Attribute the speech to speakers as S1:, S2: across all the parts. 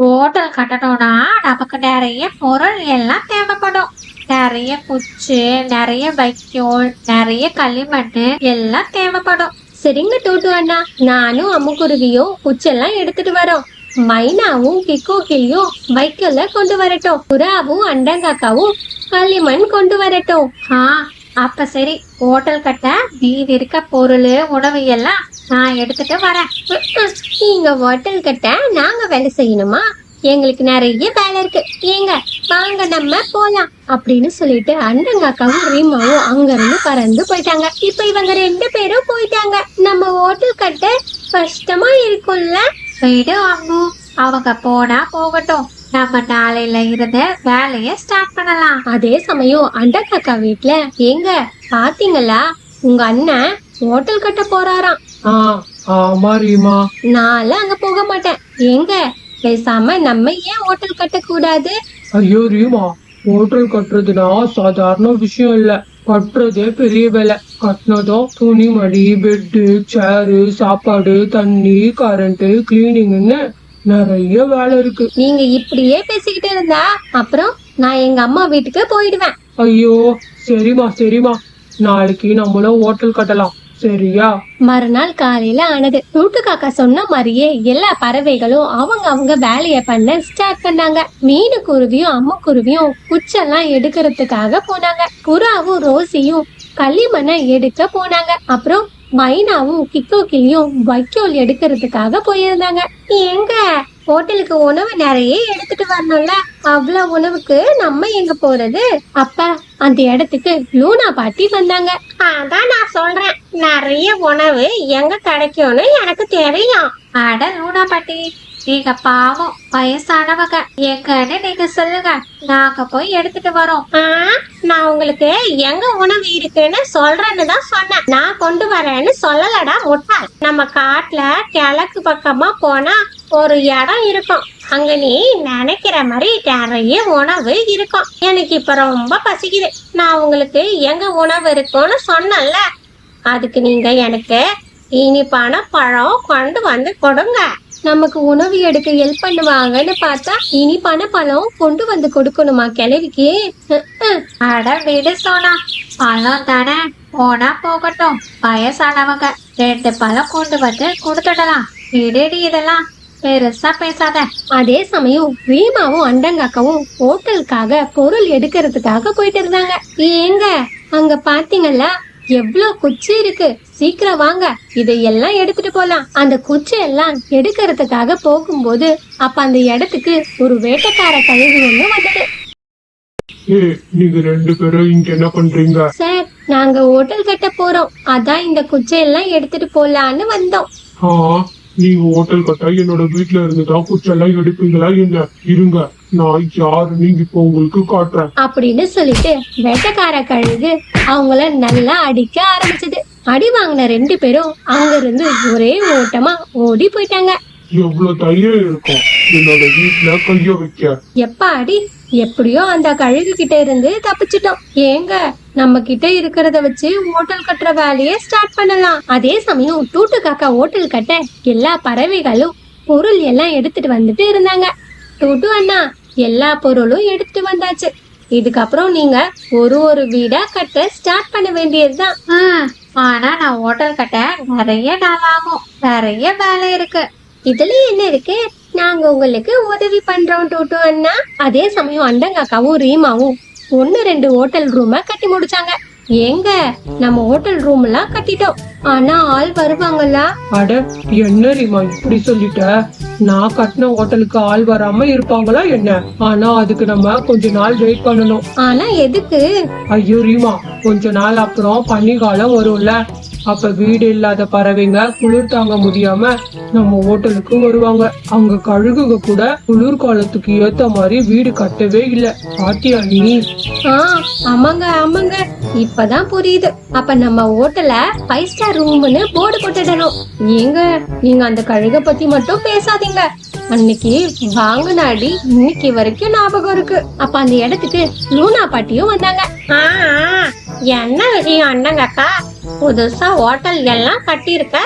S1: Hotel கட்டணும்னா நமக்கு நிறைய பொருள் எல்லாம் தேவைப்படும். நிறைய குச்சி நிறைய வைக்கோல் நிறைய களிமண் எல்லாம் தேவைப்படும்.
S2: சரிங்க டூட்டு அண்ணா. நானும் அம்முக்குருவியும் குச்செல்லாம் எடுத்துட்டு வரோம். மைனாவும் கிக்கோ கிளியும் வைக்கோல கொண்டு வரட்டும். புறாவும் அண்டங்காக்காவும் களிமண் கொண்டு வரட்டும்.
S1: ஆ அப்ப சரி. ஹோட்டல் கட்ட மீதி இருக்க பொருள் உணவு எல்லாம் நான் எடுத்துட்டு வரேன்.
S2: நீங்கள் நீங்க ஹோட்டல் கிட்ட நாங்க வேலை செய்யணுமா? எங்களுக்கு நிறைய வேலை இருக்கு. ஏங்க வாங்க நம்ம போலாம் அப்படின்னு சொல்லிட்டு அண்டங்காக்காவும் ரீமாவும் அங்க இருந்து பறந்து போயிட்டாங்க. இப்ப இவங்க ரெண்டு பேரும் போயிட்டாங்க. நம்ம ஹோட்டல் கட்ட கஷ்டமா இருக்கும்ல?
S1: விடு அம்மு அவங்க போனா போகட்டும். நம்ம நாளையில இருந்து வேலையை ஸ்டார்ட் பண்ணலாம்.
S2: அதே சமயம் அண்டங்காக்கா வீட்டுல எங்க பாத்தீங்களா? உங்க அண்ணன் ஹோட்டல் கட்ட போறாராம்.
S3: ஆ ஆமா ரீமா
S2: நான்லாம் அங்க போக மாட்டேன். ஏங்க பேசாம நம்ம ஏன் ஹோட்டல் கட்ட கூடாது
S3: ஐயோ ரீமா ஹோட்டல் கட்டுறதுனா சாதாரண விஷயம் இல்ல. கட்டுறதே பெரிய வேலை. கட்டினதும் துணிமணி பெட்டு சேரு சாப்பாடு தண்ணி கரண்ட் கிளீனிங்னு நிறைய வேலை இருக்கு.
S2: நீங்க இப்படியே பேசிக்கிட்டு இருந்தா அப்புறம் நான் எங்க அம்மா வீட்டுக்கு போயிடுவேன்.
S3: ஐயோ சரிம்மா சரிம்மா. நாளைக்கு நம்மளும் ஹோட்டல் கட்டலாம். சரியா?
S2: மறுநாள் காலையில ஆனது. டூட்டு காக்கா சொன்ன மாதிரியே எல்லா பறவைகளும் அவங்க அவங்க வேலைய பண்ண ஸ்டார்ட் பண்ணாங்க. மீனு குருவியும் அம்மா குருவியும் குச்செல்லாம் எடுக்கிறதுக்காக போனாங்க. புறாவும் ரோசியும் களிமண்ணை எடுக்க போனாங்க. அப்புறம் மைனாவும் கிக்கோ கிளியும் வைக்கோல் எடுக்கிறதுக்காக போயிருந்தாங்க. எங்க ஹோட்டலுக்கு உணவு நிறைய எடுத்துட்டு வரணும்ல? அவ்வளவு உணவுக்கு நம்ம எங்க போறது? அப்ப அந்த இடத்துக்கு லூனா பாட்டி வந்தாங்க. அதான் நான் சொல்றேன். நிறைய உணவு எங்க கிடைக்கும்னு எனக்கு தெரியும்.
S1: அட லூனா பாட்டி நீங்க பாவம் வயசானவங்க. எங்கன்னு நீங்க சொல்லுங்க. நாங்க போய் எடுத்துட்டு வரோம்.
S2: ஆ, நான் உங்களுக்கு எங்க உணவு இருக்குன்னு சொல்றேன்னு தான் சொன்னேன். நான் கொண்டு வரேன்னு சொல்லலடா முட்டாள் நம்ம காட்டுல கிழக்கு பக்கமா போனா ஒரு இடம் இருக்கும். அங்க நீ நினைக்கிற மாதிரி நிறைய உணவு இருக்கும். எனக்கு இப்ப ரொம்ப பசிக்குது. நான் உங்களுக்கு எங்க உணவு இருக்கும்னு சொன்னேன்ல. அதுக்கு நீங்க எனக்கு இனிப்பான பழம் கொண்டு வந்து கொடுங்க. நமக்கு உணவு எடுக்க ஹெல்ப் பண்ணுவாங்கன்னு பார்த்தா இனிப்பான பழம் கொண்டு வந்து கொடுக்கணுமா கிழவிக்கு?
S1: அட விடு சோனா. பழம் தானே. போனா போகட்டும். வயசானவங்க ரெண்டு பழம் கொண்டு வந்து கொடுத்துடலாம். விடுடி இதெல்லாம். பெருசா பேசாத.
S2: அதே சமயம் ரீமாவும் அண்டங்காக்காவும் ஹோட்டலுக்காக பொருள் எடுக்கிறதுக்காக போயிட்டு இருந்தாங்க. ஏங்க? அங்க பாத்தீங்களா எவ்வளவு குச்சி இருக்கு? சீக்கிரம் வாங்க. இதையெல்லாம் எடுத்துட்டு போலாம். அந்த குச்சி எல்லாம் எடுக்கிறதுக்காக போகும்போது அப்ப அந்த இடத்துக்கு ஒரு வேட்டைக்கார கழுகு ஒண்ணு வந்தது.
S3: நீங்க ரெண்டு பேரும் இங்க என்ன பண்றீங்க?
S2: சார் நாங்க ஹோட்டல் கட்ட போறோம். அதான் இந்த குச்சையெல்லாம் எடுத்துட்டு போலான்னு வந்தோம்.
S3: நீங்க ஹோட்டல் கட்ட என்னோட வீட்ல இருந்து தான் குச்செல்லாம் எடுப்பீங்களா என்ன? இருங்க. நான் யாருன்னு இப்போ உங்களுக்கு காட்டுறேன்.
S2: அப்படின்னு சொல்லிட்டு வேட்டைக்கார கழுகு அவங்கள நல்லா அடிக்க ஆரம்பிச்சது. அடி வாங்கின ரெண்டு பேரும் அங்க இருந்து ஒரே ஓட்டமா ஓடி போயிட்டாங்க.
S3: எவ்வளவு தைரியம் இருக்கும்? என்னோட வீட்ல கைய வைக்க.
S2: எப்ப அடி? எப்படியோ அந்த கழுகு கிட்ட இருந்து தப்பிச்சிட்டோம். ஏங்க நம்ம கிட்ட இருக்கிறத வச்சு ஹோட்டல் கட்டுற வேலையை ஸ்டார்ட் பண்ணலாம். அதே சமயம் டூட்டு காக்கா ஹோட்டல் கட்ட எல்லா பறவைகளும் பொருள் எல்லாம் எடுத்துட்டு வந்துட்டு இருந்தாங்க. டூட்டு அண்ணா எல்லா பொருளும் எடுத்துட்டு வந்தாச்சு. இதுக்கப்புறம் நீங்க ஒரு ஒரு வீடா கட்ட ஸ்டார்ட் பண்ண வேண்டியதுதான்.
S1: ஆனா நான் ஹோட்டல் கட்ட நிறைய நாள் ஆகும். நிறைய வேலை இருக்கு.
S2: இதுல என்ன இருக்கு? நாங்க உங்களுக்கு உதவி பண்றோம் டூட்டு அண்ணா. அதே சமயம் அண்டங்காக்காவும் ரீமாவும் ஒன்னு ரெண்டு ஹோட்டல் ரூம கட்டி முடிச்சாங்க. ஏங்க நம்ம ஹோட்டல் ரூம் எல்லாம் கட்டிட்டோம். ஆனா ஆள் வருவாங்களா
S3: அட என்ன ரீமா இப்படி சொல்லிட்ட? நான் கட்டின ஹோட்டலுக்கு ஆள் வராம இருப்பாங்களா என்ன? ஆனா அதுக்கு நம்ம கொஞ்ச நாள் வெயிட் பண்ணணும்.
S2: ஆனா எதுக்கு?
S3: ஐயோ ரீமா கொஞ்ச நாள் அப்புறம் பனிக்காலம் வரும்ல. அப்ப வீடு இல்லாத பறவைங்க குளிர் தாங்க முடியாம நம்ம ஹோட்டலுக்கு வருவாங்க. அவங்க கழுகுங்க கூட குளிர் காலத்துக்கு ஏத்த மாதிரி வீடு கட்டவே இல்ல. பாத்தியா நீ?
S2: ஆ ஆமாங்க ஆமாங்க. இப்பதான் புரியுது. அப்ப நம்ம ஹோட்டல ஃபைவ் ஸ்டார் ரூம்னு போர்டு போட்டுடணும். ஏங்க நீங்க அந்த கழுக பத்தி மட்டும் பேசாதீங்க. அன்னைக்கு வாங்கினாடி இன்னைக்கு வரைக்கும் ஞாபகம் இருக்கு. அப்ப அந்த இடத்துக்கு லூனா பாட்டியும் வந்தாங்க. என்ன விஷயம் அண்ணங்கக்கா? புதுசா ஹோட்டல் எல்லாம் கட்டியிருக்க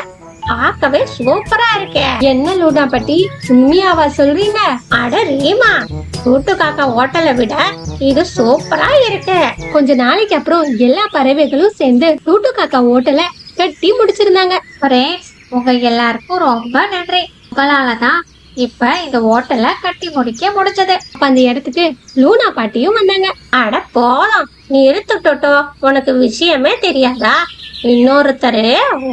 S4: பார்க்கவே சூப்பரா இருக்கே.
S2: என்ன லூனா பாட்டி? உண்மையாவா சொல்றீங்க?
S4: அட ரீமா கூட்டு காக்கா ஹோட்டலை விட இது சூப்பரா இருக்கு.
S2: கொஞ்ச நாளைக்கு அப்புறம் எல்லா பறவைகளும் சேர்ந்து டூட்டு காக்கா ஓட்டலை கட்டி முடிச்சிருந்தாங்க.
S1: ஃப்ரெண்ட்ஸ் உங்க எல்லாருக்கும் ரொம்ப நன்றி. உங்களால தான் இப்ப இந்த ஹோட்டலை கட்டி முடிக்க முடிச்சது
S2: அப்ப அந்த இடத்துக்கு லூனா பாட்டியும் வந்தாங்க.
S4: அட போலாம் நீ இருத்துட்டோட்டோ உனக்கு விஷயமே தெரியாதா? இன்னொருத்தர்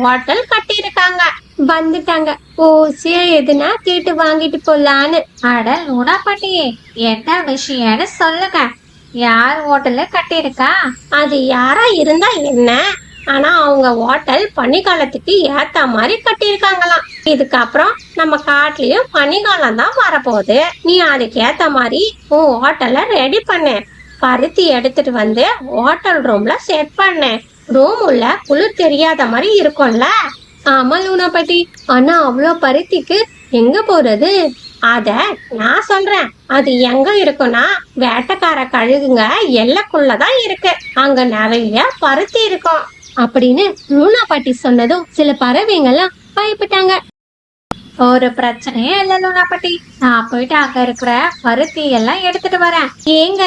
S4: ஹோட்டல் கட்டி இருக்காங்க
S2: வந்துட்டாங்க. ஓசியா எதுனா கேட்டு வாங்கிட்டு போலான்னு.
S1: அட லூனா பாட்டி என்ன விஷயம்னு சொல்லுங்க. யார் ஹோட்டலு கட்டியிருக்கா?
S4: அது யாரா இருந்தா என்ன? ஆனா அவங்க ஹோட்டல் பனிக்காலத்துக்கு ஏத்த மாதிரி கட்டியிருக்காங்களாம். இதுக்கப்புறம் நம்ம காட்டுலயும் பனிக்காலம் தான் வரப்போகுது. நீ அதுக்கு ஏத்த மாதிரி உன் ஹோட்டலை ரெடி பண்ணு. பருத்தி எடுத்துட்டு வந்து ஹோட்டல் ரூம்ல செட் பண்ணேன் ரூம் உள்ள குளிர் தெரியாத மாதிரி இருக்கும்ல?
S2: ஆமா லூனா பாட்டி ஆனா அவ்வளோ பருத்திக்கு எங்க போறது?
S4: அத நான் சொல்றேன். அது எங்க இருக்குன்னா வேட்டைக்கார கழுகுங்க எல்லைக்குள்ளதான் இருக்கு. அங்க நிறைய பருத்தி இருக்கும்.
S2: அப்படின்னு லூனா பாட்டி சொன்னதும் சில பறவைங்கெல்லாம் பயப்பட்டாங்க.
S1: ஒரு பிரச்சனையே இல்லை லூனா பாட்டி நான் போயிட்டு அங்க இருக்கிற பருத்தி எல்லாம் எடுத்துட்டு வரேன்.
S2: ஏங்க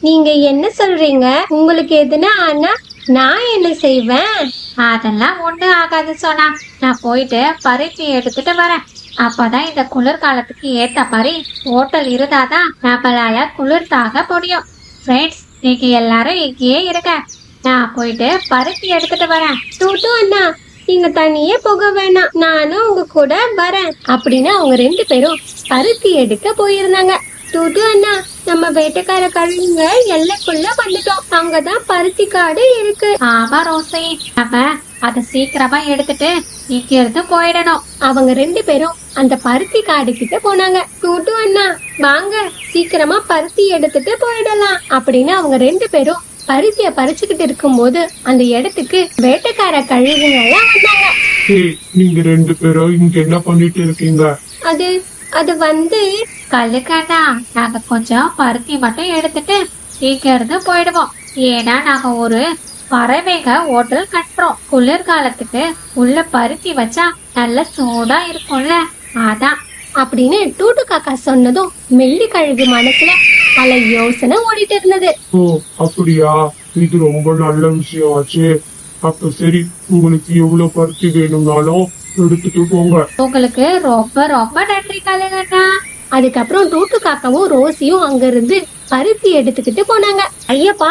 S2: நீங்க என்ன சொல்றீங்க? உங்களுக்கு எதுனா ஆனா நான் என்ன செய்வேன்?
S1: அதெல்லாம் ஒண்ணு ஆகாது சொன்னா நான் போயிட்டு பருத்தி எடுத்துட்டு வரேன். அப்பதான் இந்த குளிர்காலத்துக்கு ஏத்த மாதிரி ஹோட்டல் இருந்தாதான் நம்மளால குளிர் தாக முடியும். ஃப்ரெண்ட்ஸ் நீங்க எல்லாரும் இங்கேயே இருங்க. நான் போயிட்டு பருத்தி எடுத்துட்டு வரேன்.
S2: டூட்டு அண்ணா நீங்க தனியே போக வேணாம். நானும் உங்க கூட வரேன். அப்படின்னு அவங்க ரெண்டு பேரும் பருத்தி எடுக்க போயிருந்தாங்க. டூட்டு அண்ணா நம்ம வேட்டைக்கார கழுகுங்க எல்லைக்குள்ள வந்துட்டோம். அங்கதான் பருத்தி காடு இருக்கு.
S1: ஆமா ரோசி நம்ம அதை சீக்கிரமா எடுத்துட்டு இங்க இருந்து போயிடணும்.
S2: அவங்க ரெண்டு பேரும் அந்த பருத்தி காடு கிட்ட போனாங்க. டூட்டு அண்ணா வாங்க சீக்கிரமா பருத்தி எடுத்துட்டு போயிடலாம் அப்படின்னு அவங்க ரெண்டு பேரும் பருத்திய பறிச்சுக்கிட்டு இருக்கும்போது அந்த இடத்துக்கு வேட்டைக்கார கழுகுங்க எல்லாம் வந்தாங்க.
S3: நீங்க ரெண்டு பேரும் இங்க என்ன பண்ணிட்டு இருக்கீங்க?
S2: அது அது வந்து
S1: கல்லுக்கண்ணா நாங்க கொஞ்சம் பருத்தி மட்டும் எடுத்துட்டு இங்க இருந்து போயிடுவோம். ஏன்னா நாங்க ஒரு பறவைங்க ஹோட்டல் கட்டுறோம். குளிர்காலத்துக்கு உள்ள பருத்தி வச்சா நல்ல சூடா இருக்கும்ல. அதான்.
S2: அப்படின்னு டூட்டு காக்கா சொன்னதும் மெல்லி கழுகு மனசுல பல யோசனை ஓடிட்டு இருந்தது.
S3: ஓ அப்படியா? இது ரொம்ப நல்ல விஷயம் ஆச்சு. அப்ப சரி உங்களுக்கு எவ்வளவு பருத்தி வேணும்னாலும் எடுத்துட்டு போங்க.
S1: உங்களுக்கு ரொம்ப ரொம்ப நன்றி கல்லுக்கண்ணா
S2: அதுக்கப்புறம் டூட்டு காக்காவும் ரோசியும் அங்க இருந்து பருத்தி எடுத்துக்கிட்டு போனாங்க.
S4: ஐயப்பா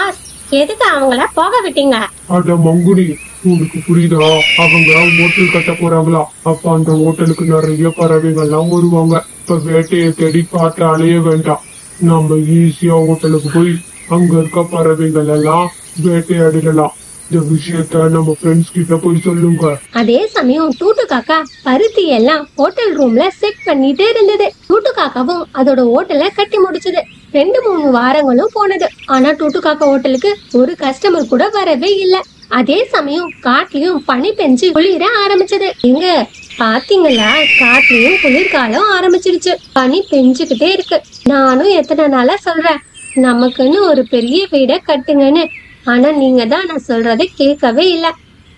S4: எதுக்கு அவங்கள போக விட்டீங்க?
S3: அட மங்குனி உனக்கு புரியுதா? அவங்க ஹோட்டல் கட்ட போறாங்களா? அப்ப அந்த ஹோட்டலுக்கு நிறைய பறவைகள்லாம் வருவாங்க. இப்ப வேட்டையை தேடி காட்டு அலைய வேண்டாம். நம்ம ஈஸியா ஹோட்டலுக்கு போய் அங்க இருக்க பறவைகள் எல்லாம் வேட்டையாடிடலாம். இந்த விஷயத்த நம்ம ஃப்ரெண்ட்ஸ் கிட்ட போய் சொல்லுங்க.
S2: அதே சமயம் டூட்டு காக்கா பருத்தி எல்லாம் ஹோட்டல் ரூம்ல செட் பண்ணிட்டே இருந்தது. டூட்டு காக்காவும் அதோட ஹோட்டல கட்டி முடிச்சது. ரெண்டு மூணு வாரங்களும் போனது. ஆனா டூட்டு காக்கா ஹோட்டலுக்கு ஒரு கஸ்டமர் கூட வரவே இல்ல. அதே சமயம் காட்டிலையும் பனி பெஞ்சு குளிர ஆரம்பிச்சது. எங்க பாத்தீங்களா? காட்டிலையும் குளிர்காலம் ஆரம்பிச்சிருச்சு. பனி பெஞ்சுக்கிட்டே இருக்கு. நானும் எத்தனை நாளா சொல்றேன். நமக்குன்னு ஒரு பெரிய வீடை கட்டுங்கன்னு ஆனா நீங்க தான் நான் சொல்றதை கேட்கவே இல்லை.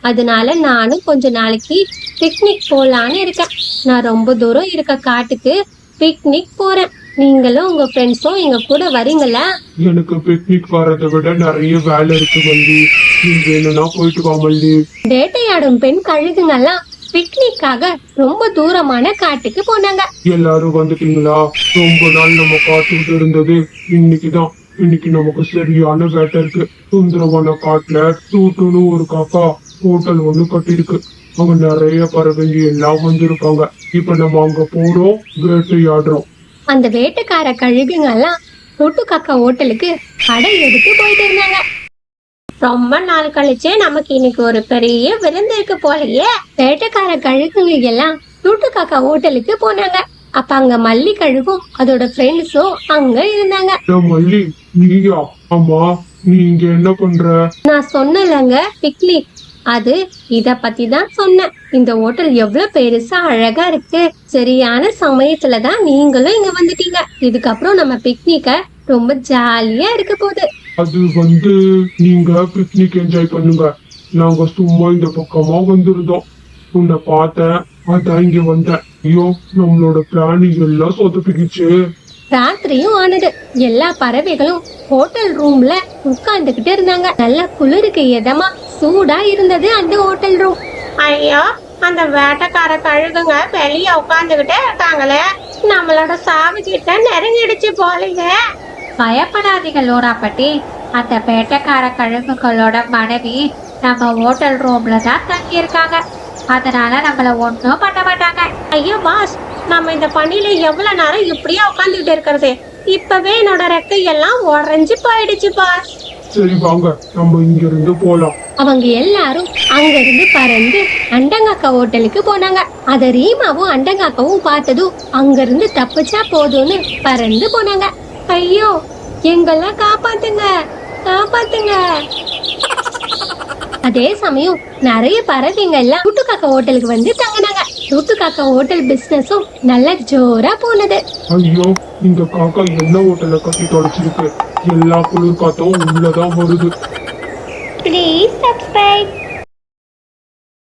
S2: அதனால நானும் கொஞ்ச நாளைக்கு பிக்னிக் போலான்னு இருக்கேன். நான் ரொம்ப தூரம் இருக்க காட்டுக்கு பிக்னிக் போறேன். நீங்களும் உங்க ஃப்ரெண்ட்ஸும் எங்க கூட வரீங்களா
S3: எனக்கு பிக்னிக் வர்றதை விட நிறைய வேலை இருக்கு மல்லி. நீ வேணும்னா போயிட்டு வா மல்லி.
S2: வேட்டையாடும் பெண் கழுகுங்கெல்லாம் பிக்னிக்காக ரொம்ப தூரமான காட்டுக்கு போனாங்க.
S3: எல்லாரும் வந்துட்டீங்களா? ரொம்ப நாள் நம்ம காத்துக்கிட்டு இருந்தது இன்னைக்குதான். இன்னைக்கு நமக்கு சரியான வேட்டை இருக்கு. சுந்தரவன காட்டுல தூட்டுன்னு ஒரு காக்கா ஹோட்டல் ஒண்ணு கட்டிருக்கு அங்க நிறைய பறவைங்க எல்லாம் வந்திருக்காங்க. இப்ப நம்ம அங்க போறோம் வேட்டையாடுறோம்.
S2: அந்த வேட்டைக்கார கழுகுங்கெல்லாம் ரொட்டு காக்கா ஹோட்டலுக்கு கடை எடுத்து போயிட்டு இருந்தாங்க.
S4: ரொம்ப நாள் கழிச்சு நமக்கு இன்னைக்கு ஒரு பெரிய விருந்து இருக்கு போலயே.
S2: வேட்டைக்கார கழுகுங்க எல்லாம் தூட்டு காக்கா ஹோட்டலுக்கு போனாங்க. அப்ப அங்க மல்லி கழுகும். அதோட ஃப்ரெண்ட்ஸும் அங்க இருந்தாங்க.
S3: மல்லி நீயா? ஆமா நீ இங்க என்ன பண்ற?
S2: நான் சொன்னலங்க பிக்னிக் அது இத பத்தி தான் சொன்னேன். இந்த ஹோட்டல் எவ்வளவு பெருசா அழகா இருக்கு. சரியான சமயத்துல தான் நீங்களும் இங்க வந்துட்டீங்க. இதுக்கப்புறம் நம்ம பிக்னிக்க ரொம்ப ஜாலியா இருக்க போகுது.
S3: அது வந்து நீங்க பிக்னிக் என்ஜாய் பண்ணுங்க. நாங்க சும்மா இந்த பக்கமா வந்திருந்தோம். உன்னை பார்த்தேன். அதான் இங்க வந்தேன் ஐயோ நம்மளோட பிளான் எல்லாம் சொதப்பிக்கிச்சு.
S2: ராத்திரியும் ஆனது. எல்லா பறவைகளும் ஹோட்டல் ரூம்ல உட்கார்ந்துகிட்டு இருந்தாங்க. நல்ல குளிருக்கு இதமா. சூடா இருந்தது அந்த ஹோட்டல் ரூம்
S4: ஐயோ அந்த வேட்டைக்கார கழுகுங்க வெளிய உட்காந்துக்கிட்டே இருக்காங்களே. நம்மளோட சாவு கிட்ட நெருங்கிடுச்சு போலீங்க.
S1: பயப்படாதீங்க லோராப்பட்டி அந்த பேட்டைக்கார கழுகுகளோட மனைவி நம்ம ஹோட்டல் ரூம்ல தான் தங்கியிருக்காங்க. அதனால நம்மள ஒன்றும் பண்ண மாட்டாங்க.
S4: ஐயோ பாஸ் நம்ம இந்த பணியில எவ்வளவு நேரம் இப்படியே உட்காந்துக்கிட்டு இருக்கிறது? இப்பவே என்னோட ரெக்கை எல்லாம் உறைஞ்சு போயிடுச்சு பாஸ்
S3: சரி வாங்க. நம்ம இங்க இருந்து போலாம்.
S2: அவங்க எல்லாரும் அங்க இருந்து பறந்து அண்டங்காக்கா ஹோட்டலுக்கு போனாங்க. அத ரீமாவும் அண்டங்காக்காவும் பார்த்ததும் அங்க இருந்து தப்பிச்சா போதும்னு பறந்து போனாங்க. ஐயோ எங்கெல்லாம் காப்பாத்துங்க? காப்பாத்துங்க. அதே சமயம் நிறைய பறவைங்க எல்லாம் டூட்டுக்காக்கா ஹோட்டலுக்கு வந்து தங்கினாங்க. டூட்டுக்காக்கா ஹோட்டல் பிசினஸும் நல்ல ஜோரா போனது.
S3: ஐயோ இந்த காக்கா என்ன ஹோட்டலை கட்டி தொலைச்சிருக்கு எல்லா குளிர் காத்தும் உள்ளதான் வருது.
S4: Please subscribe